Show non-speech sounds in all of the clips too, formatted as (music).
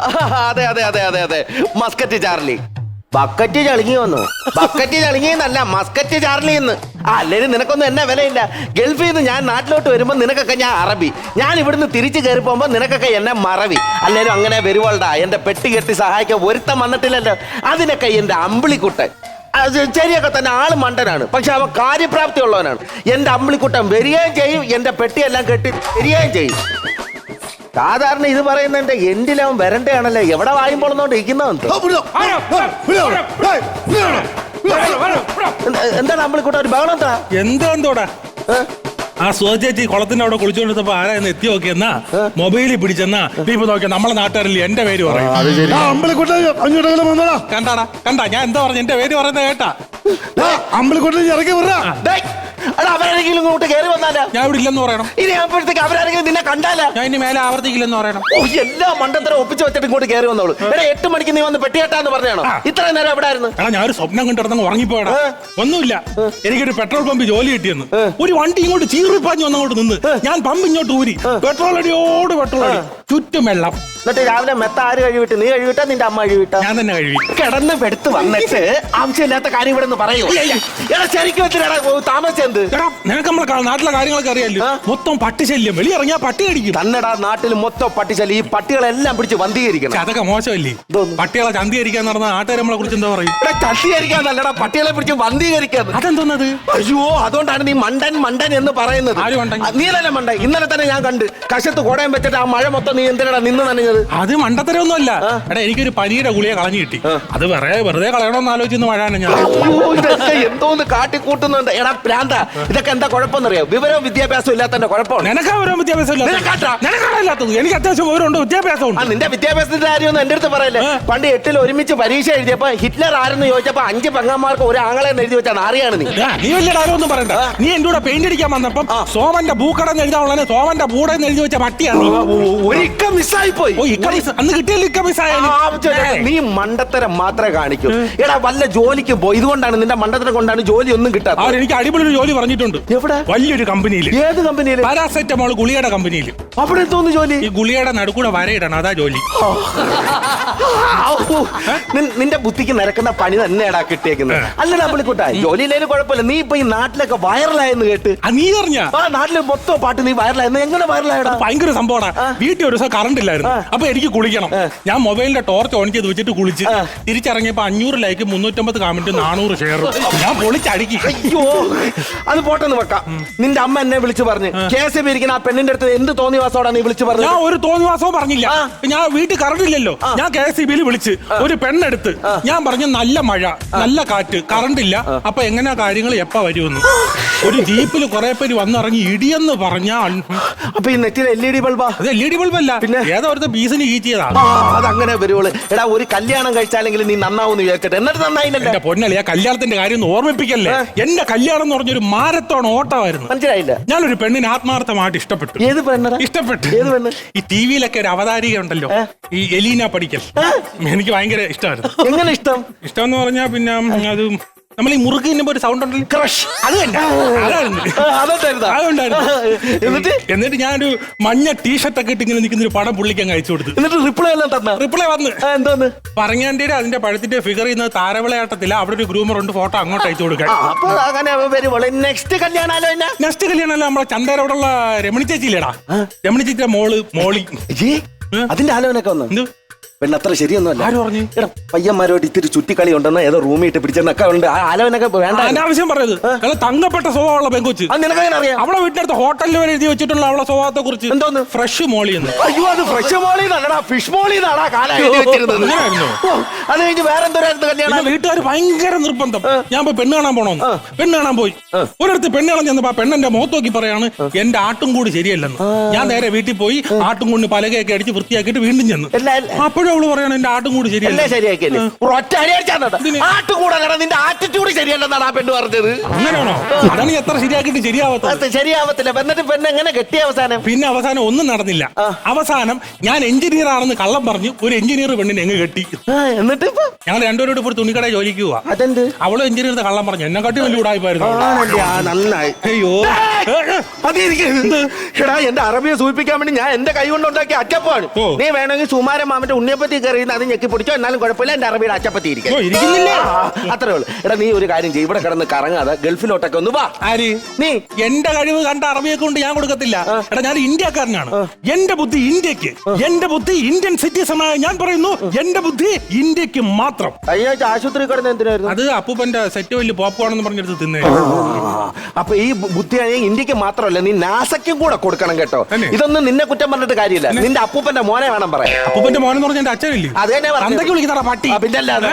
അതെ അതെ അതെ അതെ അതെ. Muscat Charlie. ബക്കറ്റ് ചളിങ്ങി വന്നു. ബക്കറ്റ് ചളിങ്ങി എന്നല്ല മസ്കറ്റ് ചാർലി എന്ന്. അല്ലെങ്കിൽ നിനക്കൊന്നും എന്നെ വിലയില്ല. ഗൾഫിൽ നിന്ന് ഞാൻ നാട്ടിലോട്ട് വരുമ്പോൾ നിനക്കൊക്കെ ഞാൻ അറബി. ഞാൻ ഇവിടുന്ന് തിരിച്ചു കയറി പോകുമ്പോൾ നിനക്കൊക്കെ എന്നെ മറവി. അല്ലേലും അങ്ങനെ വരുവോൾടാ എന്റെ പെട്ടി കെട്ടി സഹായിക്കാൻ ഒരുത്തം വന്നിട്ടില്ലല്ലോ. അതിനൊക്കെ എന്റെ അമ്പിളിക്കുട്ടൻ. ശരിയൊക്കെ തന്നെ ആൾ മണ്ടനാണ്. പക്ഷെ അവൻ കാര്യപ്രാപ്തി ഉള്ളവനാണ് എന്റെ അമ്പിളിക്കുട്ടൻ വരികയും ചെയ്യും എന്റെ പെട്ടിയെല്ലാം കെട്ടി വരികയും ചെയ്യും. സാധാരണ ഇത് പറയുന്നതിന്റെ അവൻ വരണ്ടയാണല്ലേ എവിടെ വായുമ്പോളെന്നോണ്ട് ഇരിക്കുന്നവൻ എന്താണ് അമ്പിളിക്കുട്ടൻ ഒരു ബഹളം എന്താ? എന്താ എന്തോടാ ആ സുഹൃത്തേച്ചി കുളത്തിന്റെ അവിടെ കുളിച്ചുകൊണ്ടിരുന്നപ്പോ ആരായിരുന്നു? എത്തി നോക്കിയെന്നാ മൊബൈലിൽ പിടിച്ചെന്നാ നീ ഇപ്പൊ നോക്കിയ? നമ്മളെ നാട്ടുകാരില്ല എന്റെ പേര് പറയും. കണ്ടാടാ? കണ്ടാ? ഞാൻ എന്താ പറഞ്ഞു? എന്റെ പേര് പറയുന്നത് കേട്ടാ. അമ്പലക്കുട്ട ഇറങ്ങി വിടാ എടാ അവരാരെങ്കിലും ഇങ്ങോട്ട് കയറി വന്നാലാ? ഞാൻ ഇവിടെ ഇല്ലെന്ന് പറയണം. ഇനി അപ്പോഴത്തേക്ക് അവരാരെങ്കിലും നിന്നെ കണ്ടാലാ? ഞാൻ ഇനി മേലെ ആവർത്തിക്കില്ലെന്ന് പറയണം. ഓ എല്ലാ മണ്ടത്തരം ഒപ്പിച്ച് വെച്ചിട്ട് ഇങ്ങോട്ട് കയറി വന്നോളൂ. എടാ എട്ട് മണിക്ക് നീ വന്ന് പെട്ടിയെട്ടാന്ന് പറഞ്ഞാണോ? ഇത്ര നേരം എവിടെ ആയിരുന്നു? എടാ ഞാൻ ഒരു സ്വപ്നം കണ്ടിടന്ന് ഉറങ്ങിപ്പോയടാ? ഒന്നുമില്ല. എനിക്കൊരു പെട്രോൾ പമ്പ് ജോലി കിട്ടിയെന്ന്. ഒരു വണ്ടി ഇങ്ങോട്ട് ചീറിപ്പാഞ്ഞ് വന്നങ്ങോട്ട് നിന്ന്. ഞാൻ പമ്പ് ഇങ്ങോട്ട് ഊരി. പെട്രോൾ അടിയോട് പെട്രോൾ അടി. ചുറ്റും വെള്ളം. എന്നിട്ട് രാവിലെ മെത്ത ആര് കഴിവിട്ട് നീ കഴിവിട്ടാ നിന്റെ അമ്മ കഴിവിട്ടാ ഞാൻ തന്നെ കഴിവി കിടന്ന് പെടുത്ത് വന്നിട്ട് (laughs) ആവശ്യമില്ലാത്ത കാര്യം ഇവിടെ നിന്ന് പറയൂ. ശരിക്കും വെച്ചിട്ടാ താമസിച്ചെന്ത് എടാ നിനക്ക് നമ്മളെ കാ- നാട്ടിലെ കാര്യങ്ങളൊക്കെ അറിയാലോ? ആ. മൊത്തം പട്ടിശല്യം. വെളിയിറങ്ങിയാ പട്ടി കടിക്കും. തന്നെടാ നാട്ടിൽ മൊത്തം പട്ടിശാലി ഈ പട്ടികളെല്ലാം പിടിച്ച് വന്ധീകരിക്കണം. പക്ഷെ അതൊക്കെ മോശമല്ലേ? ഇതൊന്നും. പട്ടികളെ ചന്തീകരിക്കാൻ നടന്ന നാട്ടുകാരെ നമ്മളെ കുറിച്ച് എന്താ പറയും? എടാ ചട്ടിയായിരിക്കാന്നല്ലടാ പട്ടികളെ പിടിച്ച് വന്ധീകരിക്കാന്ന് അതെന്തോന്നത്? അയ്യോ അതുകൊണ്ടാണ് നീ മണ്ടൻ മണ്ടൻ എന്ന് പറയുന്നത്. ആര് മണ്ടൻ? ആ, ഇന്നലെ തന്നെ ഞാൻ കണ്ട് കശത്ത് കോടയം വെച്ചിട്ട് ആ മഴ മൊത്തം നീ എന്തിനാ നിന്ന് നനഞ്ഞത്? അത് മണ്ടത്തരമൊന്നുമല്ല. എടാ എനിക്കൊരു പനിയുടെ ഗുളിയെ കളഞ്ഞു കിട്ടി. അത് വെറുതെ വെറുതെ കളയണമെന്ന് ആലോചിച്ച് മഴയാണ് ഞാൻ. അയ്യോ, ഇതൊക്കെ എന്തോന്ന് കാട്ടിക്കൂട്ടുന്നുണ്ട്. എടാ പ്രാന്ത ഇതൊക്കെ എന്താ കുഴപ്പമെന്നറിയോ? വിവരവും വിദ്യാഭ്യാസവും ഇല്ലാത്തതിന്റെ കുഴപ്പമാണ്. നിനക്കാ ഓരോ വിദ്യാഭ്യാസം. നിനക്കാട്ടാ? ഇല്ലാത്തത്? എനിക്ക് അത്യാവശ്യം വിദ്യാഭ്യാസമുണ്ട് ആ നിന്റെ വിദ്യാഭ്യാസത്തിന്റെ കാര്യമൊന്നും എന്റെ അടുത്ത് പറയല്ലേ? പണ്ട് എട്ടിൽ ഒരുമിച്ച് പരീക്ഷ എഴുതിയപ്പോ ഹിറ്റ്ലർ ആരെന്ന് ചോദിച്ചപ്പോ അഞ്ച് പെങ്ങന്മാർക്ക് ഒരു ആങ്ങളെ എന്ന് എഴുതി വെച്ചാൽ അറിയാണ് നീ. ആ, നീ വലിയ ഒന്നും പറയണ്ട. നീ എന്റെ കൂടെ പെയിന്റ് അടിക്കാൻ വന്നപ്പം സോമന്റെ ഭൂക്കട എന്ന് എഴുതാനുള്ള സോമന്റെ ഭൂടെ എന്ന് എഴുതി വെച്ച പട്ടിയാണ് നീ. ഒരിക്ക മിസ്സായി പോയി ഓ ഇക്ക മിസ് അന്ന് കിട്ടിയല്ലോ ഇക്ക മിസ്സായ നീ മണ്ടത്തരം മാത്രമേ കാണിക്കൂ. എടാ വല്ല ജോലിക്ക് പോയി. ഇതുകൊണ്ടാണ് നിന്റെ മണ്ടത്തരം കൊണ്ടാണ് ജോലി ഒന്നും കിട്ടാത്ത അവർ എനിക്ക് അടിപൊളി ഒരു ജോലി പറഞ്ഞിട്ടുണ്ട്. എവിടെ? വലിയൊരു കമ്പനിയിൽ ഏത് കമ്പനിയിൽ പാരാസെറ്റമോൾ ഗുളിയുടെ കമ്പനിയിൽ അവിടെ എന്തോന്ന് ജോലി? ഈ ഗുളിയുടെ നടുക്കൂടെ വരയിടണം അതാ ജോലി. ഔ, നിൻ- നിന്റെ ബുദ്ധിക്ക് നിരക്കുന്ന പണി തന്നെയാടാ കിട്ടിയേക്കുന്നത്. അല്ലടാ പുള്ളിക്കുട്ട ജോലിയിലേലും കുഴപ്പമില്ല. നീ ഇപ്പൊ ഈ നാട്ടിലൊക്കെ വൈറലായെന്ന് കേട്ട് ആ നീ അറിഞ്ഞ ആ നാട്ടിൽ മൊത്തം പാട്ട് നീ വൈറലായെന്ന് എങ്ങനെ വൈറലായടാ? ഭയങ്കര സംഭവമാണ്. വീട്ടിൽ ഒരു ദിവസം കറണ്ട് ഇല്ലായിരുന്നു. അപ്പൊ എനിക്ക് കുളിക്കണം. ഞാൻ മൊബൈലിന്റെ ടോർച്ച് ഓൺ ചെയ്ത് വെച്ചിട്ട് കുളിച്ച്. തിരിച്ചിറങ്ങിയപ്പോ അഞ്ഞൂറ് ലൈക്ക് മുന്നൂറ്റമ്പത് കമന്റ് നാനൂറ് ഷെയർ ഞാൻ പൊളിച്ചടുക്കി. അയ്യോ. അത് പോട്ടെന്ന് വെക്കാം. നിന്റെ അമ്മ എന്നെ വിളിച്ചു പറഞ്ഞു കേസ് ഇരിക്കുന്ന ആ പെണ്ണിന്റെ അടുത്ത് എന്ത് തോന്നിവാസോടാ നീ വിളിച്ചു പറഞ്ഞു ഞാൻ ഒരു തോന്നിവാസവും പറഞ്ഞില്ല. ഞാൻ വീട്ടിൽ കറണ്ട് ഇല്ലല്ലോ ഞാൻ കെ എസ് ബിയിൽ വിളിച്ച് ഒരു പെണ്ണെടുത്ത് ഞാൻ പറഞ്ഞു നല്ല മഴ നല്ല കാറ്റ് കറണ്ട് ഇല്ല അപ്പൊ എങ്ങനെയാ കാര്യങ്ങൾ എപ്പ വരുമെന്ന്? ഒരു ജീപ്പിൽ കുറെ പേര് വന്നിറങ്ങി ഇടിയെന്ന് പറഞ്ഞാൽ അപ്പൊ ഈ നെറ്റിൽ എൽ ഇ ഡി ബൾബാ? അത് എൽ ഇ ഡി ബൾബല്ല. പിന്നെ? ഏതോ ഒരുത്ത ബീസിന് കീറ്റിയതാ ആ അതങ്ങനെ വരുവോൾ. എടാ ഒരു കല്യാണം കഴിച്ചാലെങ്കിൽ നീ നന്നാവൂന്ന് വിചാരിച്ചിട്ട് എന്നിട്ട് നന്നായില്ലല്ലോ. എന്റെ പൊന്നളി ആ കല്യാണത്തിന്റെ കാര്യം ഒന്ന് ഓർമ്മിപ്പിക്കല്ലേ? എന്റെ കല്യാണം എന്ന് പറഞ്ഞൊരു മാരത്തോൺ ഓട്ടമായിരുന്നു. മനസ്സിലായില്ല. ഞാനൊരു പെണ്ണിനെ ആത്മാർത്ഥമായിട്ട് ഇഷ്ടപ്പെട്ടു. ഏത് പെണ്ണടാ? ഇഷ്ടപ്പെട്ടു. ഏത് പെണ്ണ്? ഈ ടി വിയിലൊക്കെ ഒരു അവതാരിക ഉണ്ടല്ലോ ഈ എലീന പഠിക്കൽ. എനിക്ക് ഭയങ്കര ഇഷ്ടമായിരുന്നു. എങ്ങനെ ഇഷ്ടം? ഇഷ്ടം എന്ന് പറഞ്ഞാൽ പിന്നെ അത് നമ്മൾ ഈ മുറുക്ക് തിന്നുമ്പോ ഒരു സൗണ്ട് ഉണ്ടല്ലോ. ക്രഷ് അത് തന്നെ. എന്നിട്ട്? എന്നിട്ട് ഞാനൊരു മഞ്ഞ ടീഷർട്ട് ഒക്കെ ഇട്ട് ഇങ്ങനെ നിൽക്കുന്ന ഒരു പടം പുള്ളിക്ക് അയച്ചു കൊടുത്തു. എന്നിട്ട് റിപ്ലൈ എല്ലാം തന്ന? റിപ്ലൈ വന്ന്. എന്തോന്ന് പറഞ്ഞാണ്ടിയുടെ അതിന്റെ പഴത്തിന്റെ ഫിഗർ ഇന്ന് താരവിളയാട്ടത്തില്ല അവിടെ ഒരു ഗ്രൂമർ ഉണ്ട് ഫോട്ടോ അങ്ങോട്ട് അയച്ചു കൊടുക്കാൻ. അപ്പൊ അങ്ങനെ നെക്സ്റ്റ് കല്യാണാലോ എന്നാ? നെക്സ്റ്റ് കല്യാണം അല്ല നമ്മളെ ചന്തേരോടുള്ള രമണി ചേച്ചിയില്ലേടാ. രമണി ചേച്ചിയുടെ മോൾ മോളി. അതിന്റെ ആലോചനയൊക്കെ വന്നു? പെണ്ണ് അത്ര ശരിയൊന്നുമല്ല. ആര് പറഞ്ഞു? എടാ പയ്യന്മാരോട് ഇത്തിരി ചുറ്റിക്കളി ഉണ്ടെന്ന് ഏതോ റൂമിൽ ഇട്ട് പിടിച്ചെന്നൊക്കെ ഉണ്ട്. ആ വേണ്ട. അനാവശ്യം പറയത് തങ്കപ്പെട്ട സ്വഭാവമുള്ള പെങ്കുച്ച്. അത് നിനക്കങ്ങനെ അറിയാം? അവളെ വീട്ടിനടുത്ത് ഹോട്ടലിൽ വരെ എഴുതി വെച്ചിട്ടുള്ള അവളെ സ്വഭാവത്തെ കുറിച്ച് എന്തോന്ന്? ഫ്രഷ് മോളി എന്ന്. അയ്യോ അത് ഫ്രഷ് മോളിന്നാണടാ ഫിഷ് മോളി കാലം എഴുതി വെച്ചിരുന്നത്. അങ്ങനെയായിരുന്നോ? ഓ, അത് കഴിഞ്ഞ് വേറെന്തോരായിരുന്നു കല്യാണം? പിന്നെ വീട്ടുകാർ ഭയങ്കര നിർബന്ധം. ഞാൻ പോയി പെണ്ണ് കാണാൻ പോണോന്ന്. പെണ്ണ് കാണാൻ പോയി. ഒരിടത്ത് പെണ്ണ് കാണാൻ ചെന്നപ്പോ ആ പെണ്ണെന്റെ മുഖത്ത് നോക്കി പറയാണ് എന്റെ ആട്ടും കൂടി ശരിയല്ലെന്ന്. ഞാൻ നേരെ വീട്ടിൽ പോയി ആട്ടും കൂടി പലകയൊക്കെ അടിച്ച് വൃത്തിയാക്കിയിട്ട് വീണ്ടും ചെന്ന്. എല്ലാ അപ്പോഴും അവൾ പറയാണ് എന്റെ ആട്ടും കൂടി ശരിയല്ല. എല്ലാം ശരിയാക്കിയല്ലേ? ഒറ്റ അടി അടിച്ചാന്നടാ ആട്ടുകൂടല്ലടാ നിന്റെ ആറ്റിറ്റ്യൂഡ് ശരിയല്ലെന്നാണ് ആ പെണ്ണ് പറഞ്ഞത്. അങ്ങനെയാണോ? അതാണ് ഈ എത്ര ശരിയാക്കിയിട്ട് ശരിയാവാത്തത്. അത് ശരിയാവത്തില്ല. എന്നിട്ട് പെണ്ണ് എങ്ങനെ കെട്ടിയ അവസാനം? പിന്നെ അവസാനം ഒന്നും നടന്നില്ല. അവസാനം ഞാൻ എഞ്ചിനീയർ ആണെന്ന് കള്ളം പറഞ്ഞു ഒരു എഞ്ചിനീയർ പെണ്ണിനെ എങ്ങ് കെട്ടി. ആ, എന്നിട്ട് ഇപ്പൊ ഞങ്ങൾ രണ്ടുപേരോട് ഇപ്പോൾ തുണിക്കടയിൽ ജോലിക്ക് പോവാ. അതെന്ത്? അവളും എഞ്ചിനീയർ കള്ളം പറഞ്ഞു. എന്നെ കാട്ടി വലിയ ഉടായ്പായിരുന്നു ആണല്ലേ? ആ നന്നായി. അയ്യോ. അത് എനിക്ക് എടാ എന്റെ അറബിയെ സൂചിപ്പിക്കാൻ വേണ്ടി ഞാൻ എന്റെ കൈ കൊണ്ട് ഉണ്ടാക്കിയ അച്ചപ്പമാണ് ഓ. നീ വേണമെങ്കിൽ സുമാരൻ മാമന്റെ ഉണ്ണിയ അച്ചപ്പത്തി കയറി അത് ഞെക്കി പിടിച്ചോ? എന്നാലും കുഴപ്പമില്ല. എന്റെ അറബിയുടെ അച്ചപ്പത്തി ഇരിക്കും ഓ, ഇരിക്കുന്നില്ലേ? അത്രേ ഉള്ളൂ. എടാ നീ ഒരു കാര്യം ചെയ്യും. ഇവിടെ കിടന്ന് കറങ്ങാതെ ഗൾഫിലോട്ടൊക്കെ ഒന്ന് വാ. ആര്? നീ. എന്റെ കഴിവ് കണ്ട അറബിയെ കൊണ്ട് ഞാൻ കൊടുക്കത്തില്ല. എടാ ഞാൻ ഇന്ത്യക്കാരനാണ്. എന്റെ ബുദ്ധി ഇന്ത്യയ്ക്ക്. എന്റെ ബുദ്ധി ഇന്ത്യൻ സിറ്റിസണായ ഞാൻ പറയുന്നു എന്റെ ബുദ്ധി ഇന്ത്യയ്ക്ക് മാത്രം. കഴിഞ്ഞ ആഴ്ച ആശുപത്രി കിടന്ന് എന്തിനായിരുന്നു? അത് അപ്പൂപ്പന്റെ സെറ്റ് വലിയ പോപ്കോണെന്ന് പറഞ്ഞെടുത്ത് തിന്നേ. അപ്പൊ ഈ ബുദ്ധി ഇന്ത്യയ്ക്ക് മാത്രമല്ല നീ നാസയ്ക്കും കൂടെ കൊടുക്കണം കേട്ടോ. ഇതൊന്നും നിന്നെ കുറ്റം പറഞ്ഞിട്ട് കാര്യമില്ല. നിന്റെ അപ്പൂപ്പന്റെ മോനെ വേണം പറയാം അപ്പൂപ്പന്റെ മോനെന്ന് പറഞ്ഞ എന്റെ അച്ഛനില്ലേ? അത് തന്നെ പറഞ്ഞത്. തന്തയ്ക്ക് വിളിക്കുന്നടാ പട്ടി. പിന്നല്ലാതെ.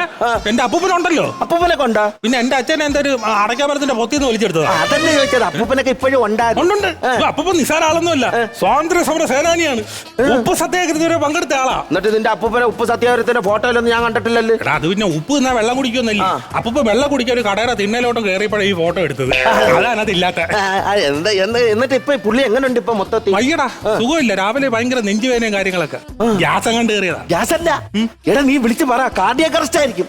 എന്റെ അപ്പൂപ്പനുണ്ടല്ലോ അപ്പൂപ്പനെ കൊണ്ടാ? പിന്നെ എന്റെ അച്ഛൻ എന്റെ ഒരു അടയ്ക്കാമരത്തിന്റെ പൊത്തിന്ന് വലിച്ചെടുത്തത്? അതല്ലേ ചോദിച്ചത്. അപ്പൂപ്പനൊക്കെ ഇപ്പോഴും ഉണ്ടായിരുന്നു. അപ്പൂപ്പൻ നിസാര ആളൊന്നുമല്ല. സ്വാതന്ത്ര്യ സമര സേനാനിയാണ്. ഉപ്പ് സത്യാഗ്രഹത്തിന് പങ്കെടുത്ത ആളാ. എന്നിട്ട് നിന്റെ അപ്പൂപ്പനെ ഉപ്പ് സത്യാഗ്രഹത്തിന്റെ ഫോട്ടോയിലൊന്നും ഞാൻ കണ്ടിട്ടില്ലല്ലോ? അത് പിന്നെ ഉപ്പ് തിന്നാ വെള്ളം കുടിക്കുന്നില്ല അപ്പൂപ്പ വെള്ളം കുടിക്കാൻ ഒരു കടയുടെ തിണ്ണയിലോട്ടും കയറിയപ്പോഴാണ് ഈ ഫോട്ടോ എടുത്തത്. അതാണ് അതില്ലാത്ത. എന്നിട്ട് ഇപ്പൊ പുള്ളി എങ്ങനെയുണ്ട് ഇപ്പൊ മൊത്തത്തിൽ? വയ്യടാ സുഖമില്ല. രാവിലെ ഭയങ്കര നെഞ്ചുവേനയും കാര്യങ്ങളൊക്കെ. ഗ്യാസ് അങ്ങാണ്ട് കയറിയതാ. ഗ്യാസ് അല്ല എടാ നീ വിളിച്ച് പറ. കാർഡിയക് അറസ്റ്റ് ആയിരിക്കും.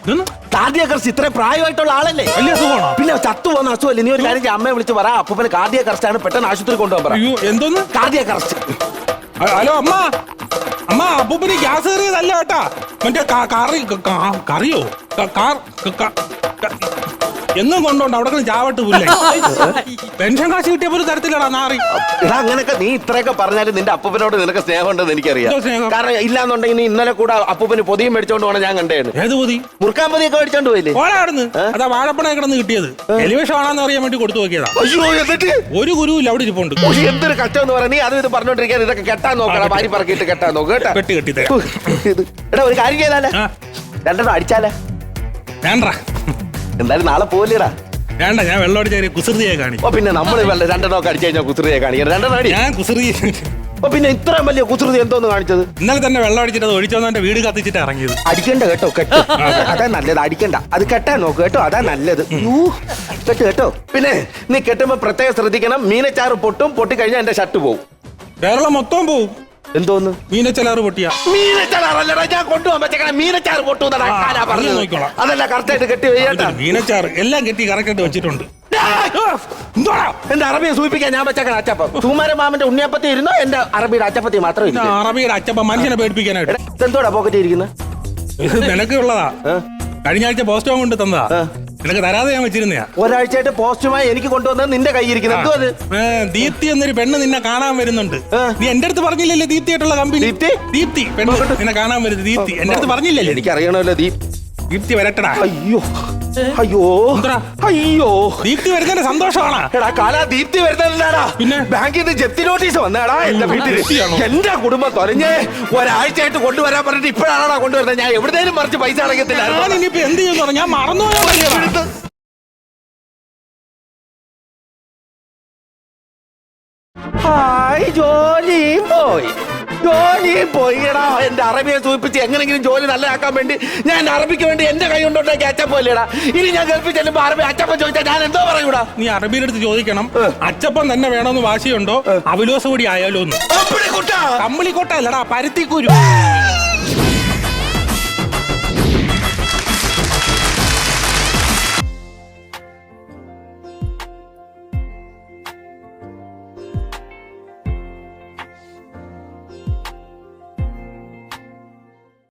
കാർഡിയക് അറസ്റ്റ് ഇത്ര പ്രായമായിട്ടുള്ള ആളല്ലേ? വലിയ സുഖമാണോ പിന്നെ ചത്തു പോകുന്ന അസുഖല്ലേ? നീ ഒരു കാര്യം അമ്മയെ വിളിച്ച് പറ. അപ്പൂപ്പന് കാർഡിയക് അറസ്റ്റ് ആണ് പെട്ടെന്ന് ആശുപത്രി കൊണ്ടുപോകാൻ പറ. എന്തോന്ന്? കാർഡിയക് അറസ്റ്റ് ഹലോ അമ്മ. അമ്മ അപ്പൂപ്പന് ഗ്യാസ് കയറിയതല്ല കേട്ടാ. മറ്റേ കറി കറിയോ? കാർ എന്നും കൊണ്ടോണ്ട് അവിടെ ചാവട്ട് പുല്ലേ? പെൻഷൻ കാശ് കിട്ടിയ ഒരു തരത്തില്ലടാ നാറി. എടാ അങ്ങനൊക്കെ നീ ഇത്രയൊക്കെ പറഞ്ഞാലും നിന്റെ അപ്പൂപ്പനോട് നിനക്ക് സ്നേഹമുണ്ടെന്ന് എനിക്കറിയാം. എന്തോ സ്നേഹം? കാരണം ഇല്ലാന്നുണ്ടെങ്കിൽ നീ ഇന്നലെ കൂടെ അപ്പൂപ്പന് പൊതിയും മേടിച്ചോണ്ട് പോണ ഞാൻ കണ്ടേന്ന് ഏത് പൊതി? മുറുക്കാൻ പൊതിയൊക്കെ മേടിച്ചോണ്ട് പോയില്ലേ? ഓടാടുന്ന് അതാ വാഴപ്പണ കിടന്ന് കിട്ടിയത്. എലിവേഷൻ ആണെന്ന് അറിയാൻ വേണ്ടി കൊടുത്തു നോക്കിയതാ. അയ്യോ എന്നിട്ട്? ഒരു ഗുരുവില്ല അവിടെ ഇരിപ്പുണ്ട്. എന്തൊരു കഷ്ടം എന്ന് പറയാ നീ അത് ഇത് പറഞ്ഞോണ്ടിരിക്കാൻ ഇതൊക്കെ കെട്ടാൻ നോക്കണം വാരി പറക്കിട്ട് കെട്ടാൻ നോക്ക് കേട്ടാ? പെട്ടി കെട്ടി തരാം. ഉഹ്, ഇത്. എടാ ഒരു കാര്യം ചെയ്താലേ? ആ, രണ്ടെണ്ണം അടിച്ചാലേ? വേണ്ട എന്തായാലും നാളെ പോലെടാ വേണ്ട ഞാൻ വെള്ളം അടിച്ച കുസൃതിയെ കാണി ഓ പിന്നെ നമ്മൾ രണ്ടെണ്ണം ഒക്കെ അടിച്ചു കഴിഞ്ഞാൽ കുസൃതിയെ കാണിക്കണം. രണ്ടെണ്ണം അടി. ഞാൻ കുസൃതി ഓ പിന്നെ ഇത്രയും വലിയ കുസൃതി എന്തോന്ന് കാണിച്ചത്? ഇന്നലെ തന്നെ വെള്ളം അടിച്ചിട്ട് അത് ഒഴിച്ചോന്ന് വീട് കത്തിച്ചിട്ട് ഇറങ്ങിയത്. അടിക്കണ്ട കേട്ടോ കെട്ട്. അതാ നല്ലത് അടിക്കണ്ട. അത് കെട്ടാൻ നോക്ക് കേട്ടോ അതാ നല്ലത്. ഊ, കെട്ട് കേട്ടോ. പിന്നെ നീ കെട്ടുമ്പോ പ്രത്യേകം ശ്രദ്ധിക്കണം മീനച്ചാറ് പൊട്ടും പൊട്ടിക്കഴിഞ്ഞാൽ എന്റെ ഷർട്ട് പോവും. കേരളം മൊത്തം പോവും. എന്തോന്ന്? മീനച്ചലാറ് പൊട്ടിയ. മീനച്ചാറല്ലടാ ഞാൻ കൊണ്ടുപോകാൻ പറ്റക്കണ മീനച്ചാറ് ആ, ആരാ നോക്കിക്കോളാം. അതല്ല കറക്റ്റായിട്ട് കെട്ടി വയ്യാട്ടാ മീനച്ചാറ് എല്ലാം കെട്ടി കറക്റ്റായിട്ട് വെച്ചിട്ടുണ്ട്. എന്റെ അറബിയെ സൂചിപ്പിക്കാൻ ഞാൻ വെച്ചേക്കണ അച്ചപ്പം. സുമാര മാമന്റെ ഉണ്ണിയപ്പത്തി ഇരുന്നോ? എന്റെ അറബിയുടെ അച്ചപ്പത്തി മാത്രം അറബിയുടെ അച്ചപ്പ മനുഷ്യനെ പേടിപ്പിക്കാനായിട്ട്. എന്തോടാ പോക്കറ്റ് ഇരിക്കുന്നത് ഇത് നിനക്ക് ഉള്ളതാ കഴിഞ്ഞ ആഴ്ച പോസ്റ്റ് കൊണ്ട് തന്നതാ. നിനക്ക് തരാതെ ഞാൻ വെച്ചിരുന്നയാ. ഒരാഴ്ചയായിട്ട് പോസ്റ്റുമായി എനിക്ക് കൊണ്ടുവന്ന നിന്റെ കയ്യിരിക്കുന്നത് എന്തോ അത് ഏ, ദീപ്തി എന്നൊരു പെണ്ണ് നിന്നെ കാണാൻ വരുന്നുണ്ട്. നീ എന്റെ അടുത്ത് പറഞ്ഞില്ലല്ലേ ദീപ്തി ആയിട്ടുള്ള കമ്പനി? ദീപ്തി? ദീപ്തി പെണ്ണ് നിന്നെ കാണാൻ വരുന്നത് ദീപ്തി. എന്റെ അടുത്ത് പറഞ്ഞില്ലല്ലേ? എനിക്കറിയണമല്ലോ അറിയണമല്ലോ ദീപ്തി വരട്ടടാ. അയ്യോ. അയ്യോ. എന്തെടാ? അയ്യോ. ദീപ്തി വരുന്നതിന്റെ സന്തോഷമാണ്. എടാ കാലാ ദീപ്തി വരുന്നതല്ലാടാ പിന്നെ? ബാങ്കിൽ നിന്ന് ജപ്തി നോട്ടീസ് വന്നേടാ എന്റെ വീട്ടിൽ ജപ്തിയാണോ? എന്റെ കുടുംബം തൊലഞ്ഞ് ഒരാഴ്ചയായിട്ട് കൊണ്ടുവരാൻ പറഞ്ഞിട്ട് ഇപ്പോഴാണോ കൊണ്ടുവരുന്നത്? ഞാൻ എവിടെയും മറിച്ച് പൈസ അടയ്ക്കത്തില്ല ഞാൻ ഇനിയിപ്പോ എന്ത് ചെയ്യുന്നു ഞാൻ മറന്നുപോയാ ഹായ് ജോലിയും പോയി. ജോലിയും പോയിടാ എന്റെ അറബിയെ സൂചിപ്പിച്ച് എങ്ങനെങ്കിലും ജോലി നല്ലതാക്കാൻ വേണ്ടി ഞാൻ അറബിക്ക് വേണ്ടി എന്റെ കൈ കൊണ്ടോട്ടേക്ക് അച്ചപ്പോല്ലേടാ ഇനി ഞാൻ ഗൾഫിൽ ചെല്ലുമ്പോ അറബി അച്ചപ്പ ചോദിച്ചാൽ ഞാൻ എന്തോ പറയൂടാ. നീ അറബിയുടെ അടുത്ത് ചോദിക്കണം. അച്ചപ്പം തന്നെ വേണമെന്ന് വാശിയുണ്ടോ? അവലോസ് കൂടി ആയാലോ കുട്ടാ കമ്പിളിക്കോട്ട അല്ലടാ പരുത്തിക്കുരു.